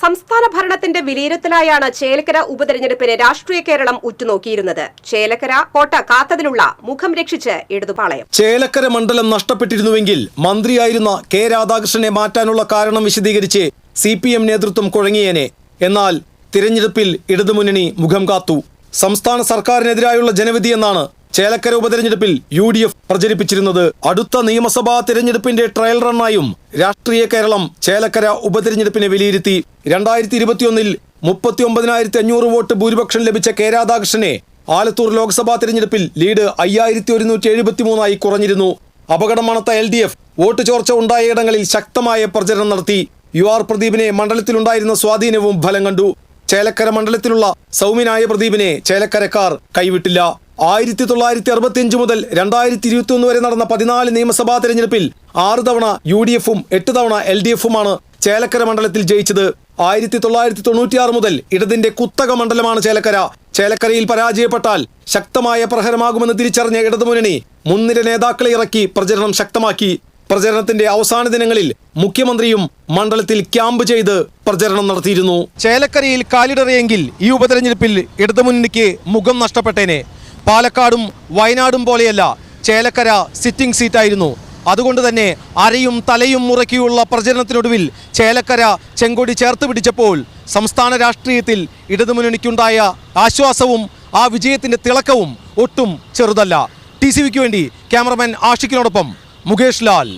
സംസ്ഥാന ഭരണത്തിന്റെ വിലയിരുത്തലായാണ് ചേലക്കര ഉപതെരഞ്ഞെടുപ്പിന് രാഷ്ട്രീയ കേരളം ഉറ്റുനോക്കിയിരുന്നത്. ചേലക്കര കോട്ട കാത്തതിനുള്ള മുഖം രക്ഷിച്ച് ഇടതുപാളയം. ചേലക്കര മണ്ഡലം നഷ്ടപ്പെട്ടിരുന്നുവെങ്കിൽ മന്ത്രിയായിരുന്ന കെ രാധാകൃഷ്ണനെ മാറ്റാനുള്ള കാരണം വിശദീകരിച്ച് സി പി എം നേതൃത്വം കുഴങ്ങിയേനെ. എന്നാൽ തിരഞ്ഞെടുപ്പിൽ ഇടതുമുന്നണി മുഖം കാത്തു. സംസ്ഥാന സർക്കാരിനെതിരായുള്ള ജനവിധി എന്നാണ് ചേലക്കര ഉപതെരഞ്ഞെടുപ്പിൽ യു ഡി എഫ് പ്രചരിപ്പിച്ചിരുന്നത് അടുത്ത നിയമസഭാ തിരഞ്ഞെടുപ്പിന്റെ ട്രയൽ റണ്ണായും രാഷ്ട്രീയ കേരളം ചേലക്കര ഉപതെരഞ്ഞെടുപ്പിനെ വിലയിരുത്തി. രണ്ടായിരത്തി ഇരുപത്തിയൊന്നിൽ മുപ്പത്തി ഒമ്പതിനായിരത്തി അഞ്ഞൂറ് വോട്ട് ഭൂരിപക്ഷം ലഭിച്ച കെ രാധാകൃഷ്ണനെ ആലത്തൂർ ലോക്സഭാ തിരഞ്ഞെടുപ്പിൽ ലീഡ് അയ്യായിരത്തി ഒരുന്നൂറ്റി എഴുപത്തിമൂന്നായി കുറഞ്ഞിരുന്നു. അപകടമണത്ത എൽ ഡി എഫ് വോട്ട് ചോർച്ച ഉണ്ടായയിടങ്ങളിൽ ശക്തമായ പ്രചരണം നടത്തി. യു ആർ പ്രദീപിനെ മണ്ഡലത്തിലുണ്ടായിരുന്ന സ്വാധീനവും ഫലം കണ്ടു. ചേലക്കര മണ്ഡലത്തിലുള്ള സൗമ്യനായ പ്രദീപിനെ ചേലക്കരക്കാർ കൈവിട്ടില്ല. ആയിരത്തി തൊള്ളായിരത്തി അറുപത്തിയഞ്ച് മുതൽ രണ്ടായിരത്തി ഇരുപത്തി ഒന്ന് വരെ നടന്ന പതിനാല് നിയമസഭാ തെരഞ്ഞെടുപ്പിൽ ആറ് തവണ യു ഡി എഫും എട്ട് തവണ എൽ ഡി എഫുമാണ് ചേലക്കര മണ്ഡലത്തിൽ ജയിച്ചത്. ആയിരത്തി തൊള്ളായിരത്തി തൊണ്ണൂറ്റിയാറ് മുതൽ ഇടതിന്റെ കുത്തക മണ്ഡലമാണ് ചേലക്കര. ചേലക്കരയിൽ പരാജയപ്പെട്ടാൽ ശക്തമായ പ്രഹരമാകുമെന്ന് തിരിച്ചറിഞ്ഞ ഇടതുമുന്നണി മുൻനിര നേതാക്കളെ ഇറക്കി പ്രചരണം ശക്തമാക്കി. പ്രചരണത്തിന്റെ അവസാന ദിനങ്ങളിൽ മുഖ്യമന്ത്രിയും മണ്ഡലത്തിൽ ക്യാമ്പ് ചെയ്ത് പ്രചരണം നടത്തിയിരുന്നു. ചേലക്കരയിൽ കാലിടറിയെങ്കിൽ ഈ ഉപതെരഞ്ഞെടുപ്പിൽ ഇടതുമുന്നണിക്ക് മുഖം നഷ്ടപ്പെട്ടേനെ. പാലക്കാടും വയനാടും പോലെയല്ല ചേലക്കര സിറ്റിംഗ് സീറ്റായിരുന്നു അതുകൊണ്ട് തന്നെ അരയും തലയും മുറക്കിയുള്ള പ്രചരണത്തിനൊടുവിൽ ചേലക്കര ചെങ്കൊടി ചേർത്ത് പിടിച്ചപ്പോൾ സംസ്ഥാന രാഷ്ട്രീയത്തിൽ ഇടതുമുന്നണിക്കുണ്ടായ ആശ്വാസവും ആ വിജയത്തിന്റെ തിളക്കവും ഒട്ടും ചെറുതല്ല. ടി സി വിക്ക് വേണ്ടി ക്യാമറമാൻ ആഷിഖിനോടൊപ്പം മുകേഷ് ലാൽ.